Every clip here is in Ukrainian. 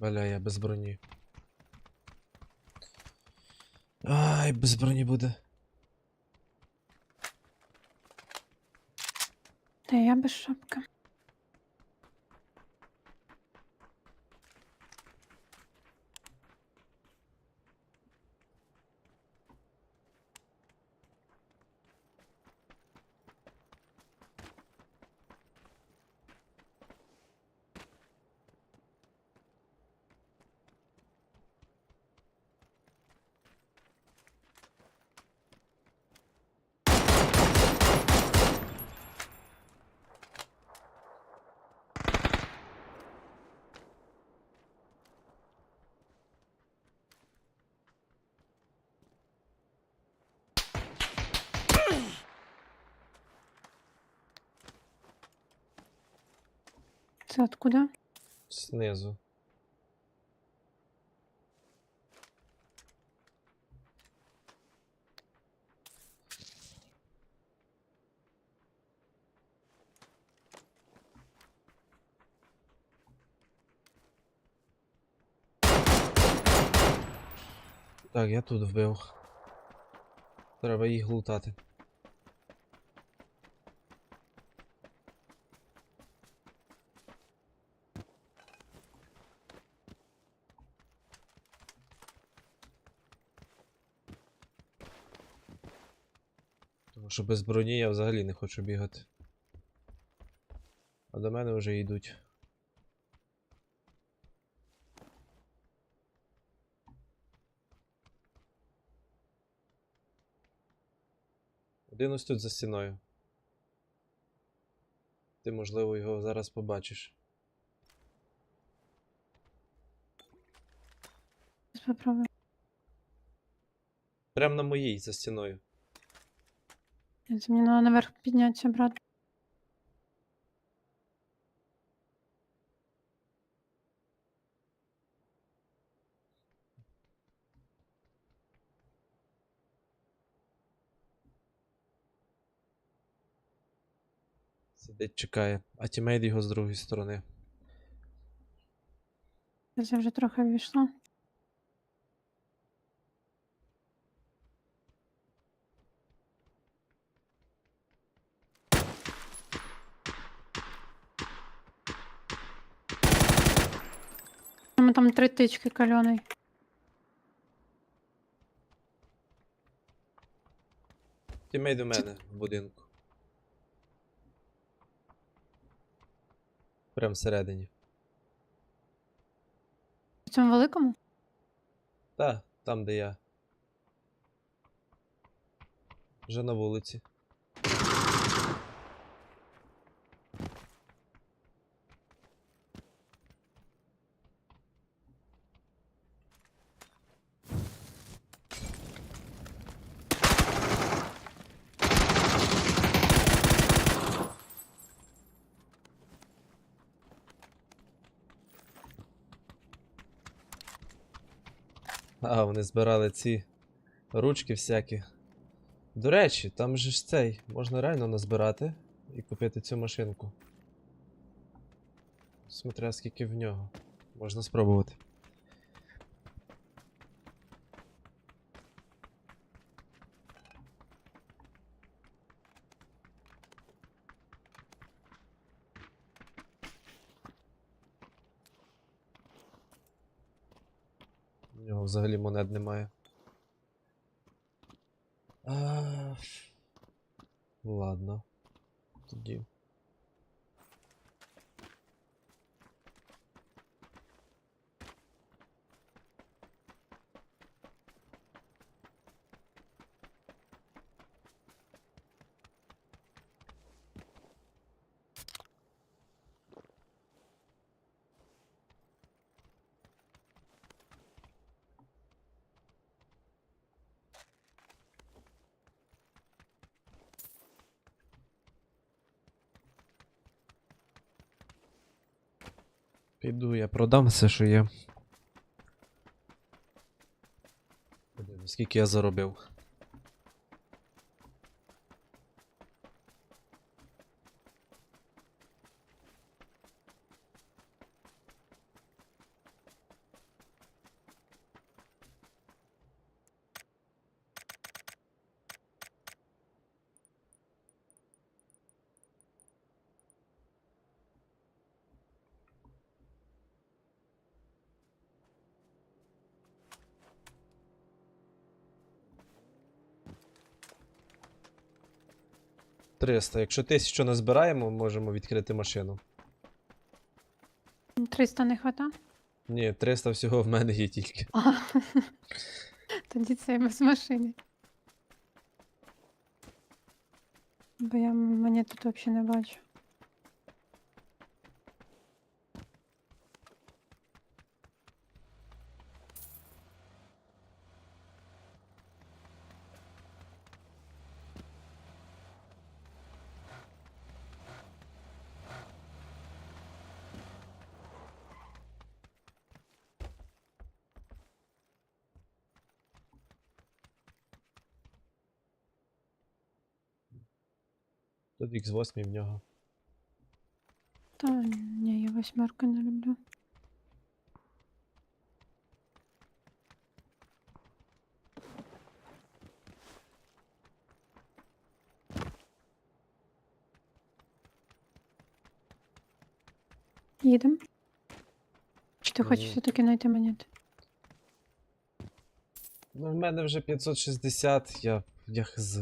Бля, я без броні. Ай, без броні буде. Та я без шапки. Це откуда? Знизу. Так, я тут вбив. Треба їх лутати. Що без броні я взагалі не хочу бігати. А до мене вже йдуть. Один ось тут за стіною. Ти, можливо, його зараз побачиш. Зараз Попробую. Прям на моїй за стіною. Мені треба наверх піднятися, брат. Сидить, чекає. А тімейт його з другої сторони. Я вже трохи ввійшла. Ми там три тички кальоний. Тімейт до мене в будинку. Прям всередині. В цьому великому? Та, там, де я. Вже на вулиці. А, вони збирали ці ручки всякі. До речі, там же ж цей, можна реально назбирати і купити цю машинку. Смотря скільки в нього. Можна спробувати. У нього взагалі монет немає. А... Ладно. Тоді. Піду, я продам все, що є. Скільки я заробив. 300. Якщо 1000 назбираємо, можемо відкрити машину. 300 не хвата? Ні, 300 всього в мене є тільки. А, Тоді це без машини. Бо я мені тут взагалі не бачу. Тут X8 в нього. Та ні, я восьмерку не люблю. Їдем. Чи ти хочеш все-таки знайти монети? Ну, в мене вже 560, я, я хз.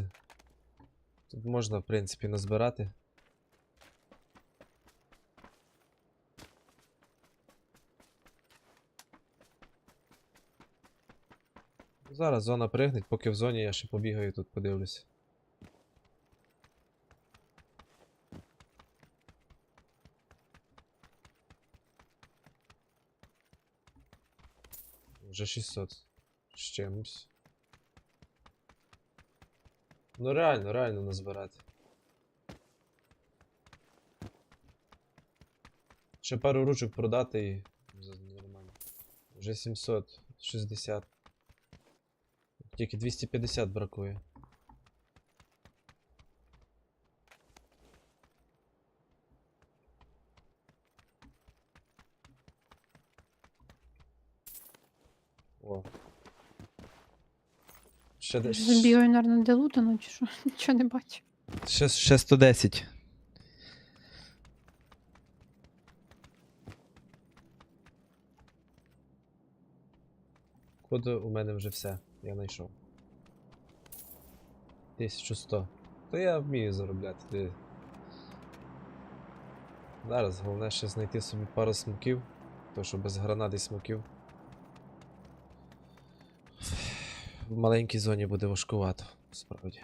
Тут можна, в принципі, назбирати. Зараз зона пригнеть, поки в зоні я ще побігаю тут подивлюся. Вже 600 з чимось. Ну реально, реально назбирати. Ще пару ручок продати і нормально. Вже 760. Тільки 250 бракує. О. Ще, де- Забігаю, мабуть, де лутано, чи що? Нічого не бачу. Ще, ще 110. Коди у мене вже все, я знайшов. 1100. То я вмію заробляти. Ти... Зараз головне ще знайти собі пару смоків, то що без гранат і смоків. В маленькій зоні буде важкувато, справді.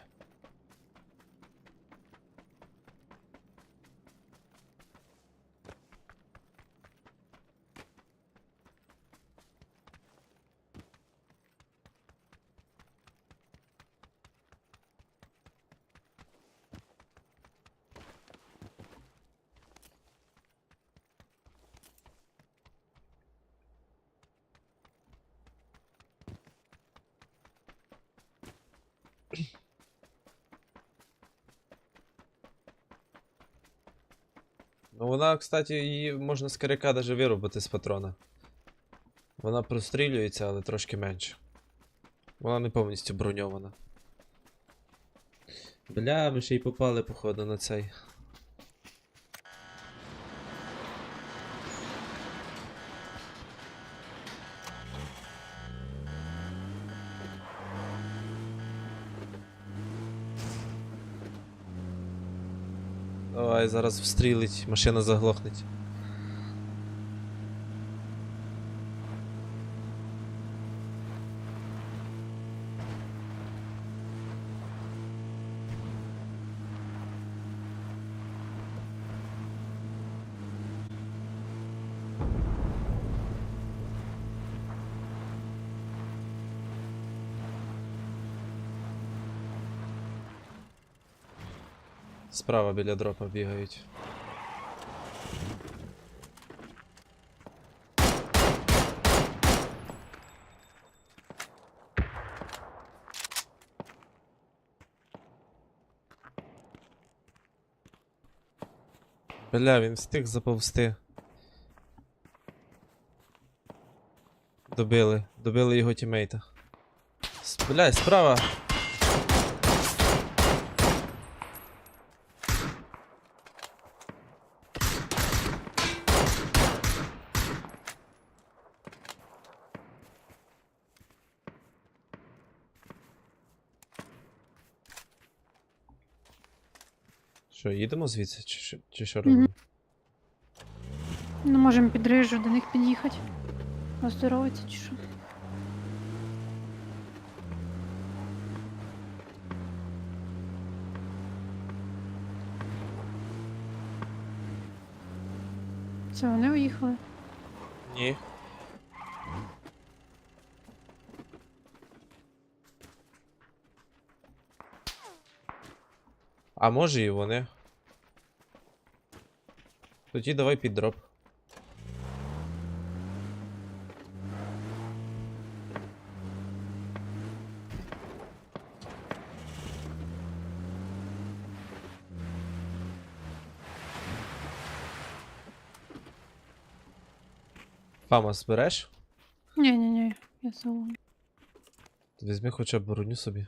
Ну вона, кстати, її можна з карика даже виробити з патрона. Вона прострілюється, але трошки менше. Вона не повністю броньована. Бля, ми ще й попали, походу, на цей. Давай, зараз встрілить, машина заглохнеть. Справа біля дропа бігають. Бля, він встиг заповзти. Добили. Добили його тімейта. Бля, справа. Їдемо звідси, чи, чи що робимо? Ну, можемо під рижу до них під'їхати. Оздоровитися чи що. Це вони уїхали? Ні. А може і вони. Тоді давай під дроп. Фамас береш? Ні-ні-ні, я соло. Візьми хоча б броню собі.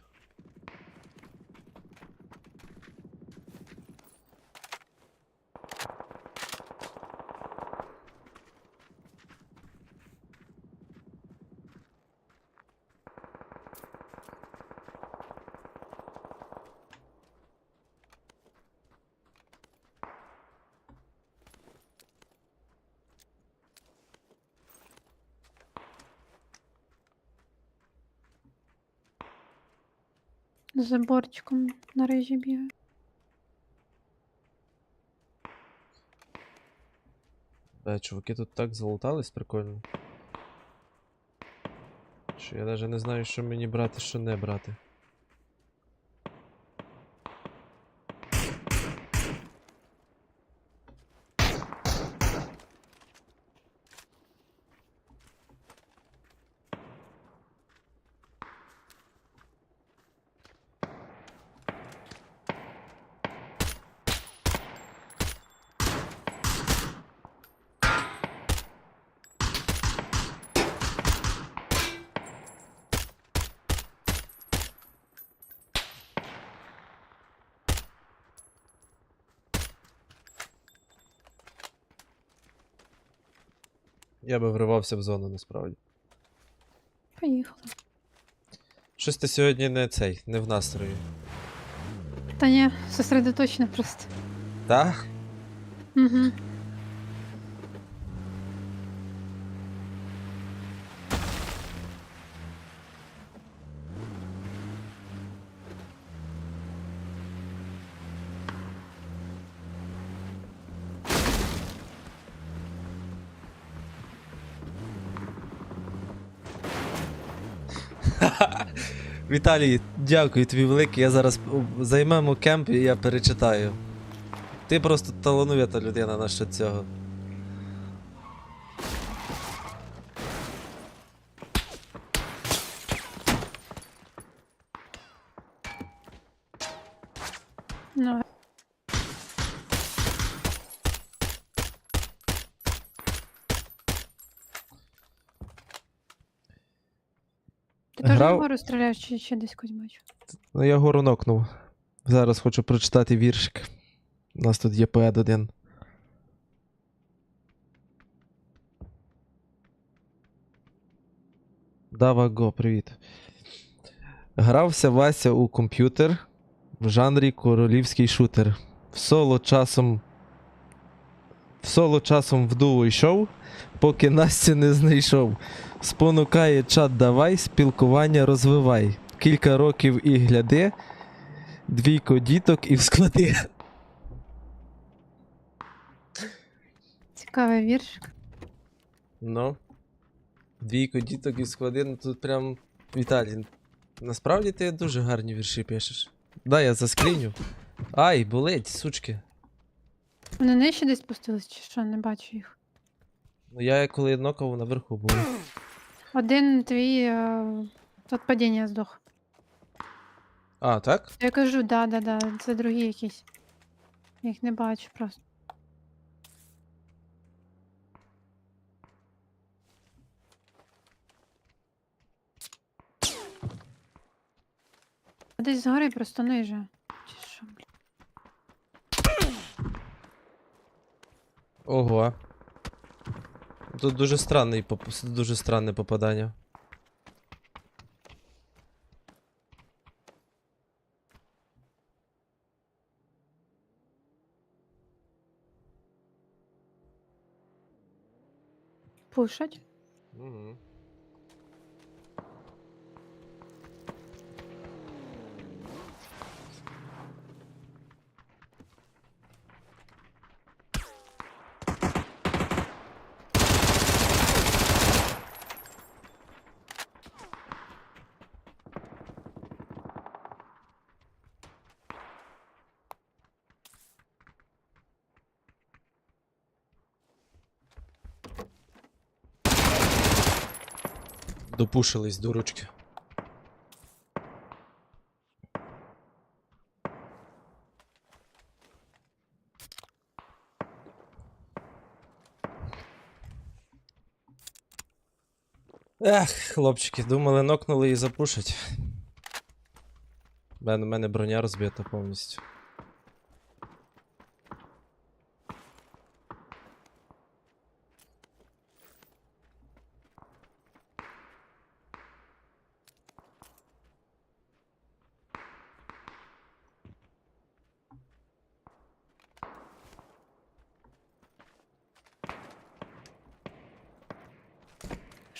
Заборчиком на рижі бігає. Да, чуваки тут так залутались прикольно. Що я навіть не знаю, що мені брати, що не брати. Я би вривався в зону насправді. Поїхали. Щось ти сьогодні не цей, не в настрої. Та ні, сосредоточена просто. Так? Угу. Віталій, дякую тобі велике. Я зараз займемо кемп і я перечитаю. Ти просто талановита людина насчет цього. Ну. Теж Грав- вгору стріляєш чи ще десь когось бачу? Ну я гору нокнув. Зараз хочу прочитати віршик. У нас тут є поет один. Дава Го, привіт. Грався Вася у комп'ютер в жанрі королівський шутер. В соло часом. Соло часом в дуо йшов, поки Настю не знайшов. Спонукає чат давай, спілкування розвивай. Кілька років і гляди, двійко діток і в склади. Цікавий віршик. Ну. Двійко діток і в склади, ну тут прям. Віталій, насправді ти дуже гарні вірші пишеш. Дай я заскріню. Ай, болить, сучки. Вони нижче десь спустились, чи що, не бачу їх. Ну я коли нокав наверху був. Один твій е, від падіння здох. А, так? Я кажу, да, да, да, це другі якісь. Я їх не бачу просто. Десь згори просто ниже. Oho. To duże strany, duże strany popadania. Puszczać? Mhm. Допушились до ручки. Ех, хлопчики, думали, нокнули і запушать. У мене броня розбита повністю.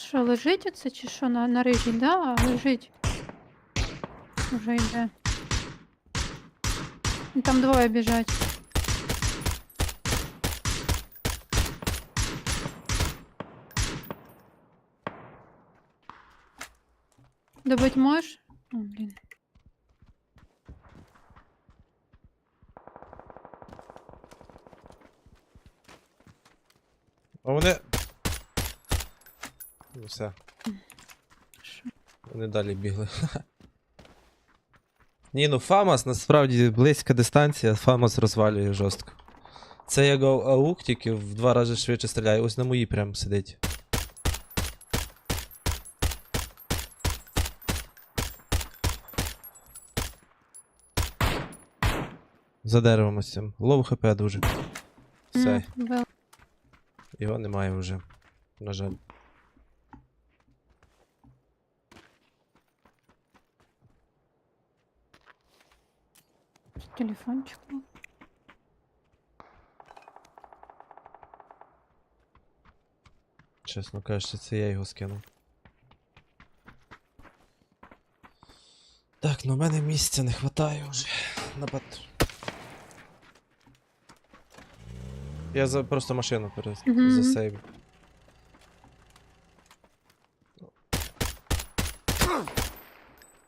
Що, лежить оце чи що на, на рижі? Да, лежить. Уже йде. Ну, Там двоє біжать. Добить можеш? О, блін. А вони. Ну все, Що? вони далі бігли. Ні, ну Фамас насправді близька дистанція, Фамас розвалює жорстко. Це як ау- аук, тільки в два рази швидше стріляє. Ось на моїй прям сидить. За деревом ось цим. Лоу хп дуже. Все, його немає вже. На жаль. Телефончик. Чесно кажучи, це я його скинув. Так, ну в мене місця не вистачає вже. На пат... Я за просто машину перез... Мгм. засейвив.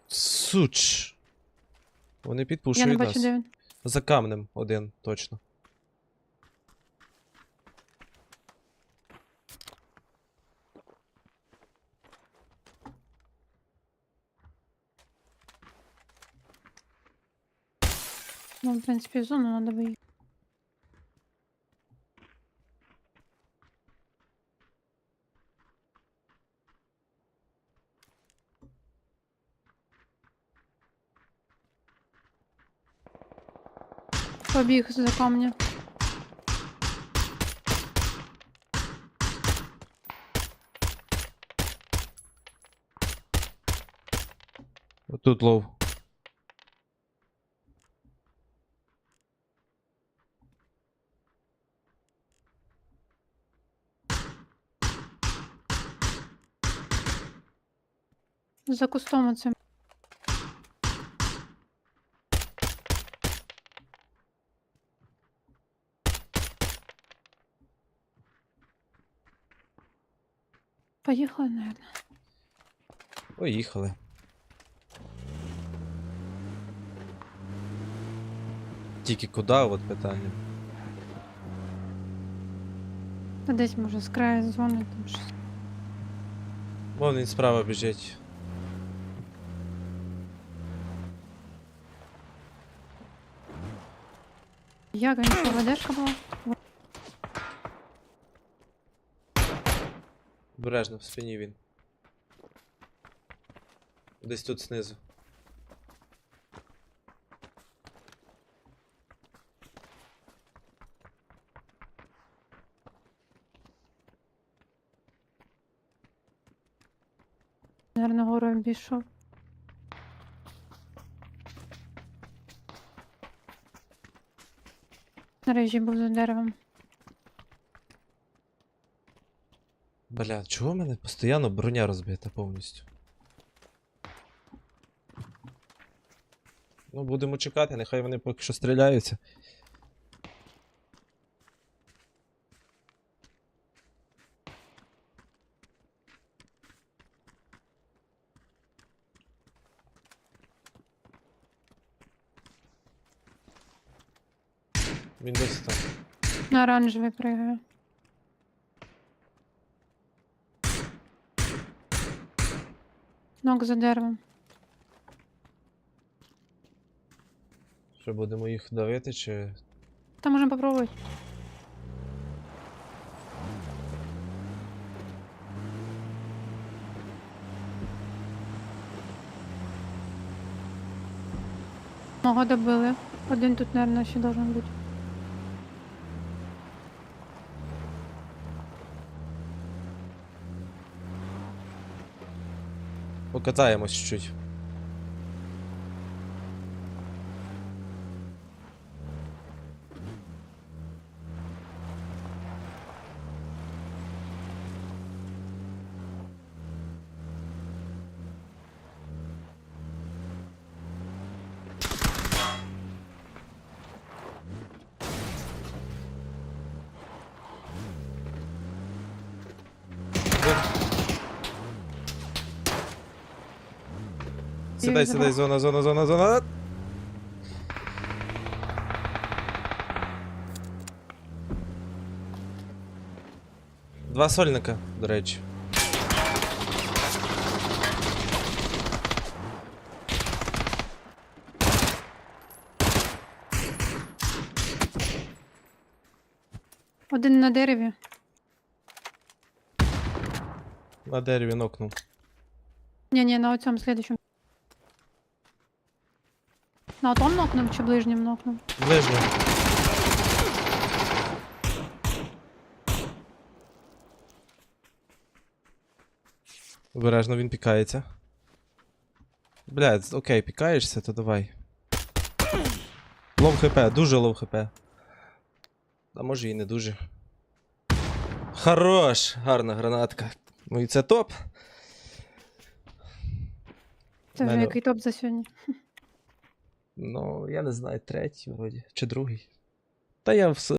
Суч. Вони Я не підпушують бачу, нас. де він. За камнем один, точно. Ну, в принципі, в зону треба виїхати. Побіг за камня. Тут лов. За кустом оцим. Поїхали, наверное. Поїхали. Тільки куди, от питання. Та десь може з краю зони там щось. Вон він справа біжить. Як він що, ведешка була? Обережно, в спині він. Десь тут знизу. Наверно, горою пішов. На режі був за деревом. Бля, чого в мене постійно броня розбита повністю? Ну, будемо чекати, нехай вони поки що стріляються. Він десь там. На оранжевий пригаю. Ног за деревом. Що будемо їх давити, чи. Та можемо попробувати. Мого добили. Один тут, наверное, ще должен бути. Покатаємось чуть-чуть. Сідай, сідай, зона, зона, зона, зона. Два сольника, до речі. Один на дереві. На дереві нокнув. Ні-ні, на оцьому слідчому. На отом нокнув чи ближнім нокнув? Ближньо. Обережно він пікається. Блядь, окей, пікаєшся, то давай. Лов хп, дуже лов хп. А може і не дуже. Хорош! Гарна гранатка. Ну і це топ. Це вже який топ за сьогодні. Ну, я не знаю, третій вроді. Чи другий. Та я все